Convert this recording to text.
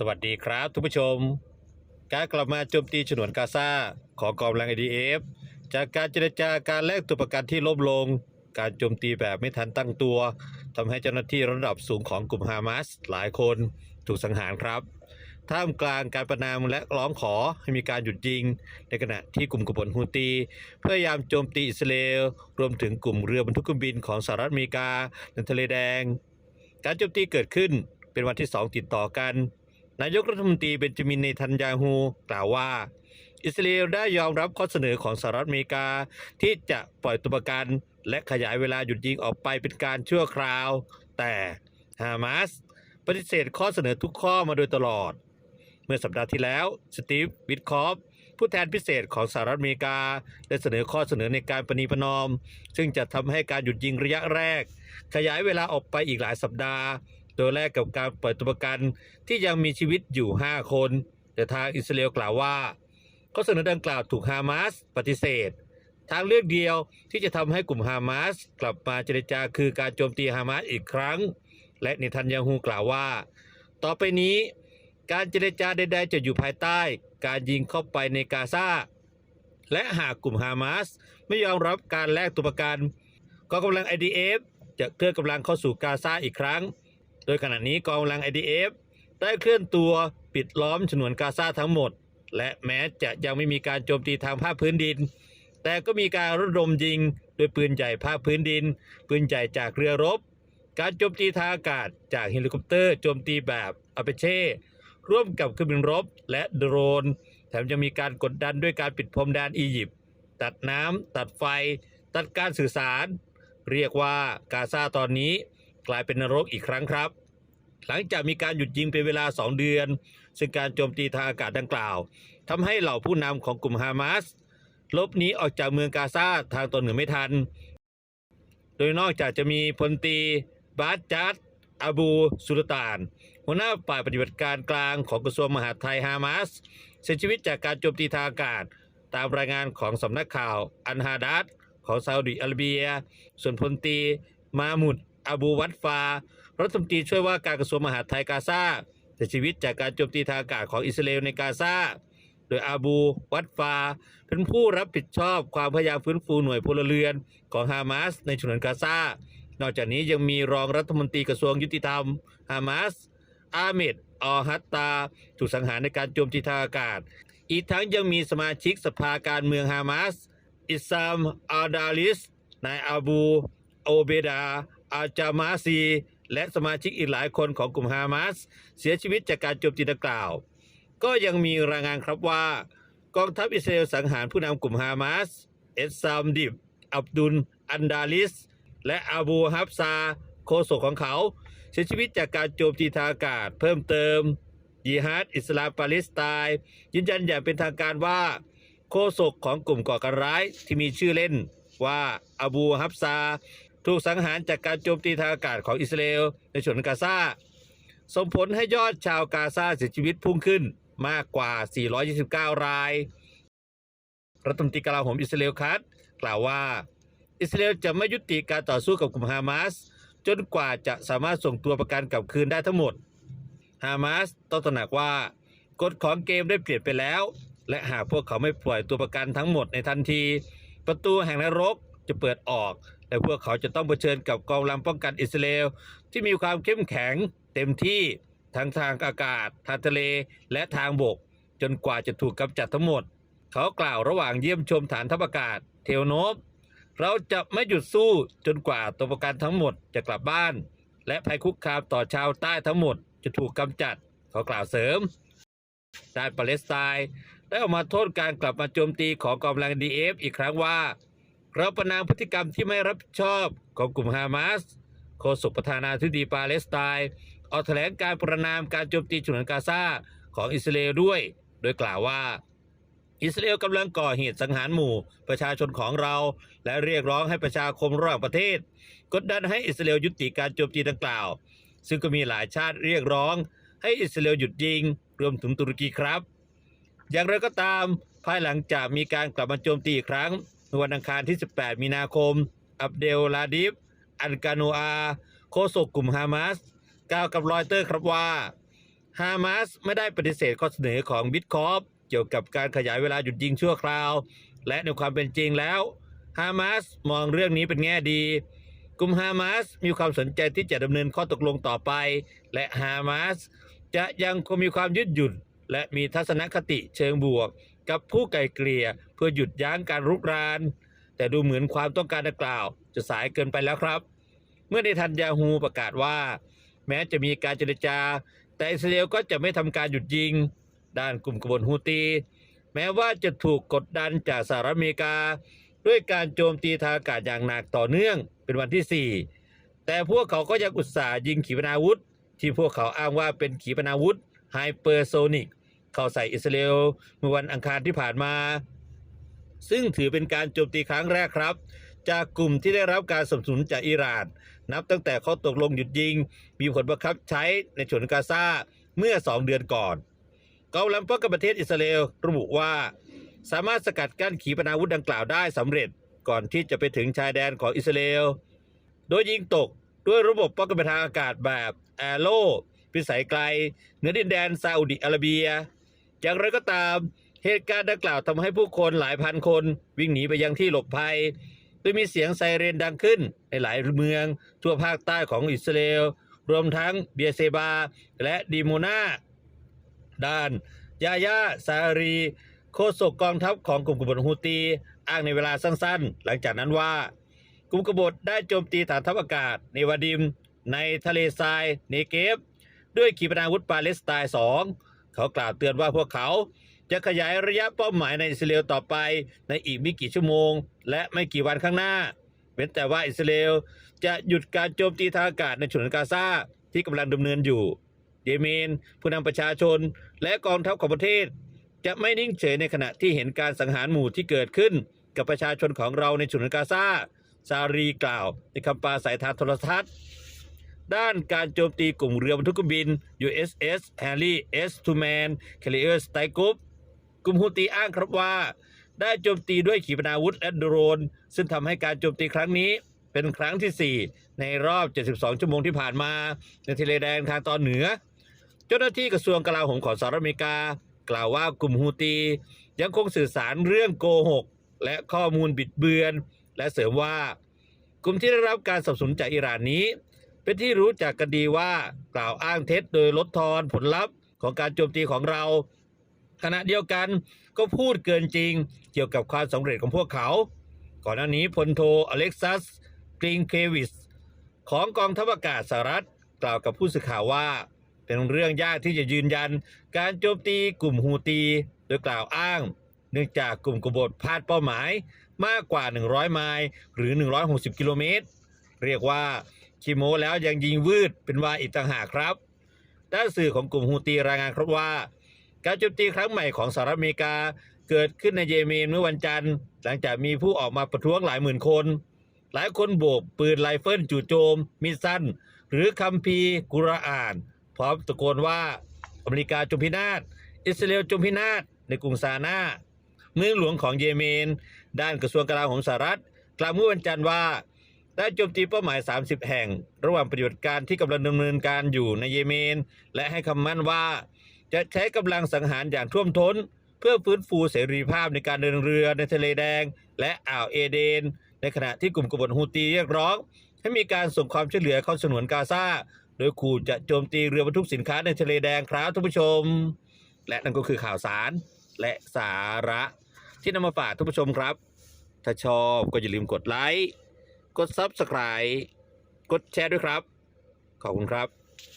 สวัสดีครับทุกผู้ชม การกลับมาโจมตีฉนวนกาซาของกองกำลัง IDF จากการเจรจาการแลกตัวประกันที่ลบลง การโจมตีแบบไม่ทันตั้งตัวทำให้เจ้าหน้าที่ระดับสูงของกลุ่มฮามาสหลายคนถูกสังหารครับ ท่ามกลางการประนามและร้องขอให้มีการหยุดยิง ในขณะที่กลุ่มกบฏฮูตีพยายามโจมตีอิสราเอลรวมถึงกลุ่มเรือบรรทุกเครื่องบินของสหรัฐอเมริกาในทะเลแดง การโจมตีเกิดขึ้นเป็นวันที่สองติดต่อกัน นายกรัฐมนตรีเบนจามินเนทันยาฮูกล่าวว่า อิสราเอลได้ยอมรับข้อเสนอของสหรัฐอเมริกา ที่จะปล่อยตัวประกันและขยายเวลาหยุดยิงออกไปเป็นการชั่วคราว แต่ฮามาสปฏิเสธข้อเสนอทุกข้อมาโดยตลอด เมื่อสัปดาห์ที่แล้ว สตีฟวิทคอฟผู้แทนพิเศษของสหรัฐอเมริกา ได้เสนอข้อเสนอในการประนีประนอม ซึ่งจะทำให้การหยุดยิงระยะแรก ขยายเวลาออกไปอีกหลายสัปดาห์ โดยแลกกับการปล่อยตัวประกันที่ยังมีชีวิตอยู่ 5 คน แต่ทางอิสราเอลกล่าวว่าข้อเสนอดังกล่าวถูกฮามาสปฏิเสธ ทางเลือกเดียวที่จะทำให้กลุ่มฮามาสกลับมาเจรจาคือการโจมตีฮามาสอีกครั้ง และเนทันยาฮูกล่าวว่า ต่อไปนี้การเจรจาใดๆจะอยู่ภายใต้ การยิงเข้าไปในกาซาและหากกลุ่มฮามาสไม่ยอมรับการแลกตัวประกันกองกำลัง IDF จะเคลื่อนกำลังเข้าสู่กาซาอีกครั้ง โดยขณะนี้กองกำลัง IDF ได้เคลื่อนตัวปิดล้อมฉนวนกาซาทั้งหมด และแม้จะยังไม่มีการโจมตีทางภาคพื้นดิน แต่ก็มีการระดมยิงโดยปืนใหญ่ภาคพื้นดิน ปืนใหญ่จากเรือรบ การโจมตีทางอากาศจากเฮลิคอปเตอร์โจมตีแบบอเปเช่ร่วมกับเครื่องบินรบและโดรน แถมยังมีการกดดันด้วยการปิดพรมแดนอียิปต์ตัดน้ำตัดไฟ ตัดการสื่อสาร เรียกว่ากาซาตอนนี้ กลายเป็นนรกอีกครั้งครับ หลังจากมีการหยุดยิงเป็นเวลา 2 เดือน ซึ่งการโจมตีทางอากาศดังกล่าวทำให้เหล่าผู้นำของกลุ่มฮามาสลบหนีออกจากเมืองกาซาทางตอนเหนือไม่ทัน โดยนอกจากจะมีพลตีบาสจัดอาบูสุลต่าน หัวหน้าฝ่ายปฏิบัติการกลางของกระทรวงมหาดไทยฮามาสเสียชีวิตจากการโจมตีทางอากาศ ตามรายงานของสำนักข่าวอันฮาดัดของซาอุดิอาระเบีย ส่วนพลตีมาหมุด อาบูวัตฟา รัฐมนตรีช่วยว่าการกระทรวงมหาดไทยกาซาเสียชีวิตจากการโจมตีทางอากาศของอิสราเอลในกาซาโดยอาบูวัตฟา เป็นผู้รับผิดชอบความพยายามฟื้นฟูหน่วยพลเรือนของฮามาสในฉนวนกาซา นอกจากนี้ยังมีรองรัฐมนตรีกระทรวงยุติธรรมฮามาสอาเมดออฮัตตา ถูกสังหารในการโจมตีทางอากาศ อีกทั้งยังมีสมาชิกสภาการเมืองฮามาสอิซามอาดาลิสนายอาบูโอเบดา อาจามาซี และสมาชิกอีกหลายคนของกลุ่มฮามาสเสียชีวิตจากการโจมตีดังกล่าว ก็ยังมีรายงานครับว่ากองทัพอิสราเอลสังหารผู้นำกลุ่มฮามาส เอสซามดิบ อับดุล อันดาลิส และอาบูฮับซา โคศกของเขา เสียชีวิตจากการโจมตีทางอากาศเพิ่มเติมยิฮาดอิสลามปาเลสไตน์ยืนยันอย่างเป็นทางการว่าโฆษกของกลุ่มก่อการร้ายที่มีชื่อเล่นว่าอาบูฮับซา ถูกสังหารจากการโจมตีทางอากาศของอิสราเอลในฉนวนกาซาส่งผลให้ยอดชาวกาซาเสียชีวิตพุ่งขึ้นมากกว่า 429 ราย รัฐมนตรีกลาโหมอิสราเอลคัดกล่าวว่า อิสราเอลจะไม่ยุติการต่อสู้กับกลุ่มฮามาสจนกว่าจะสามารถส่งตัวประกันกลับคืนได้ทั้งหมด ฮามาสต้องตระหนักว่ากฎของเกมได้เปลี่ยนไปแล้ว และหากพวกเขาไม่ปล่อยตัวประกันทั้งหมดในทันที ประตูแห่งนรก จะเปิดออก และพวกเขาจะต้องเผชิญกับกองกำลังป้องกันอิสราเอลที่มีความเข้มแข็งเต็มที่ทั้งทางอากาศ ทางทะเลและทางบก จนกว่าจะถูกกำจัดทั้งหมด เขากล่าวระหว่างเยี่ยมชมฐานทัพอากาศ เทลโนบเราจะไม่หยุดสู้จนกว่าตัวประกันทั้งหมดจะกลับบ้าน และภัยคุกคามต่อชาวใต้ทั้งหมดจะถูกกำจัด เขากล่าวเสริมด้านปาเลสไตน์ได้ออกมาโทษการกลับมาโจมตีของกองกำลังดีเอฟอีกครั้งว่า เราประนามพฤติกรรมที่ไม่รับผิดชอบของกลุ่มฮามาสโฆษกประธานาธิบดีปาเลสไตน์ออกแถลงการประนามการโจมตีฉนวนกาซาของอิสราเอลด้วย โดยกล่าวว่า อิสราเอลกำลังก่อเหตุสังหารหมู่ประชาชนของเรา และเรียกร้องให้ประชาคมระหว่างประเทศ กดดันให้อิสราเอลยุติการโจมตีดังกล่าว ซึ่งก็มีหลายชาติเรียกร้อง ให้อิสราเอลหยุดยิง รวมถึงตุรกีครับ อย่างไรก็ตามภายหลังจากมีการกลับมาโจมตีอีกครั้ง ในวันอังคารที่ 18 มีนาคม อับเดลลาดิฟ อันกาโนอาโฆษกกลุ่มฮามาสกล่าวกับรอยเตอร์ครับว่าฮามาสไม่ได้ปฏิเสธข้อเสนอของบิตคอปเกี่ยวกับการขยายเวลาหยุดยิงชั่วคราว และในความเป็นจริงแล้วฮามาสมองเรื่องนี้เป็นแง่ดี กลุ่มฮามาสมีความสนใจที่จะดำเนินข้อตกลงต่อไป และฮามาสจะยังคงมีความยืดหยุ่นและมีทัศนคติเชิงบวก กับผู้ไกลเกลี่ยเพื่อหยุดยั้งการรุกราน แต่ดูเหมือนความต้องการดังกล่าว จะสายเกินไปแล้วครับ เมื่อในทันยาฮูประกาศว่า แม้จะมีการเจรจา แต่อิสราเอลก็จะไม่ทำการหยุดยิง ด้านกลุ่มกบฏฮูตี แม้ว่าจะถูกกดดันจากสหรัฐอเมริกา ด้วยการโจมตีทางอากาศอย่างหนักต่อเนื่องเป็นวันที่ 4 แต่พวกเขาก็ยังอุตส่าห์ยิงขีปนาวุธ ที่พวกเขาอ้างว่าเป็นขีปนาวุธไฮเปอร์โซนิก เข้าใส่อิสราเอลเมื่อวันอังคารที่ผ่านมา ซึ่งถือเป็นการโจมตีครั้งแรกครับ จากกลุ่มที่ได้รับการสนับสนุนจากอิหร่าน นับตั้งแต่เข้อตกลงหยุดยิง มีผลบังคับใช้ในฉนวนกาซาเมื่อ 2 เดือนก่อนกองกำลังป้องกันประเทศอิสราเอลระบุว่า สามารถสกัดกั้นขีปนาวุธดังกล่าวได้สำเร็จก่อนที่จะไปถึงชายแดนของอิสราเอล โดยยิงตกด้วยระบบป้องกันทางอากาศแบบแอโร่พิสัยไกลเหนือดินแดนซาอุดิอาระเบีย อย่างไรก็ตามเหตุการณ์ดังกล่าวทำให้ผู้คนหลายพันคนวิ่งหนีไปยังที่หลบภัยโดยมีเสียงไซเรนดังขึ้นในหลายเมืองทั่วภาคใต้ของอิสราเอลรวมทั้งเบียเซบา และดีโมนาด้าน ยายาซารีโฆษกกองทัพของกลุ่มกบฏฮูตี อ้างในเวลาสั้นๆ หลังจากนั้นว่า กลุ่มกบฏได้โจมตีฐานทัพอากาศในวาดิม ในทะเลทรายเนเกฟ ด้วยขีปนาวุธปาเลสไตน์2 เขากล่าวเตือนว่าพวกเขาจะขยายระยะเป้าหมายในอิสราเอลต่อไปในอีกไม่กี่ชั่วโมง และไม่กี่วันข้างหน้า เว้นแต่ว่าอิสราเอลจะหยุดการโจมตีทางอากาศในฉนวนกาซาที่กำลังดำเนินอยู่ เยเมน ผู้นำประชาชนและกองทัพของประเทศ จะไม่นิ่งเฉยในขณะที่เห็นการสังหารหมู่ที่เกิดขึ้น กับประชาชนของเราในฉนวนกาซาซารีกล่าวในคำปราศัยทางโทรทัศน์ ด้านการโจมตีกลุ่มเรือบรรทุกเครื่องบิน USS Harry S. Truman Carrier Strike Group กลุ่มฮูตีอ้างครับว่า ได้โจมตีด้วยขีปนาวุธและโดรน ซึ่งทำให้การโจมตีครั้งนี้เป็นครั้งที่ 4 ในรอบ 72 ชั่วโมงที่ผ่านมา ในทะเลแดงทางตอนเหนือ เจ้าหน้าที่กระทรวงกลาโหมของสหรัฐอเมริกา กล่าวว่ากลุ่มฮูตี ยังคงสื่อสารเรื่องโกหก และข้อมูลบิดเบือน และเสริมว่ากลุ่มที่ได้รับการสนับสนุนจากอิหร่านนี้ เป็นที่รู้จักกันดีว่ากล่าวอ้างเท็จโดยลดทอนผลลัพธ์ของการโจมตีของเรา ขณะเดียวกันก็พูดเกินจริงเกี่ยวกับความสำเร็จของพวกเขา ก่อนหน้านี้พลโทอเล็กซัสกริงเควิสของกองทัพอากาศสหรัฐกล่าวกับผู้สื่อข่าวว่า เป็นเรื่องยากที่จะยืนยัน การโจมตีกลุ่มฮูตี โดยกล่าวอ้าง เนื่องจากกลุ่มกบฏพลาดเป้าหมายมากกว่า 100 ไมล์หรือ 160 กิโลเมตร เรียกว่า ชิโมแล้วยังยิงวืดเป็นวาอีกต่างหากครับ ด้านสื่อของกลุ่มฮูตีรายงานครับว่า การโจมตีครั้งใหม่ของสหรัฐอเมริกาเกิดขึ้นในเยเมนเมื่อวันจันทร์ หลังจากมีผู้ออกมาประท้วงหลายหมื่นคน หลายคนโบกปืนไรเฟิลจู่โจมมีสั้น หรือคัมภีร์กุรอาน พร้อมตะโกนว่าอเมริกาจงพินาศอิสราเอลจงพินาศในกรุงซานาเมืองหลวงของเยเมน ด้านกระทรวงกลาโหมสหรัฐกล่าวเมื่อวันจันทร์ว่า ได้โจมตีเป้าหมาย 30 แห่ง ระหว่างปฏิบัติการที่กำลังดำเนินการอยู่ในเยเมน และให้คำมั่นว่า จะใช้กำลังสังหารอย่างท่วมท้น เพื่อฟื้นฟูเสรีภาพในการเดินเรือในทะเลแดง และอ่าวเอเดน ในขณะที่กลุ่มกบฏฮูตีเรียกร้อง ให้มีการส่งความช่วยเหลือเข้าสนวนกาซาโดยขู่จะโจมตีเรือบรรทุกสินค้าในทะเลแดงครับท่านผู้ชม และนั่นก็คือข่าวสารและสาระ ที่นำมาฝากท่านผู้ชมครับ ถ้าชอบก็อย่าลืมกดไลค์ กด Subscribe กดแชร์ด้วยครับ ขอบคุณครับ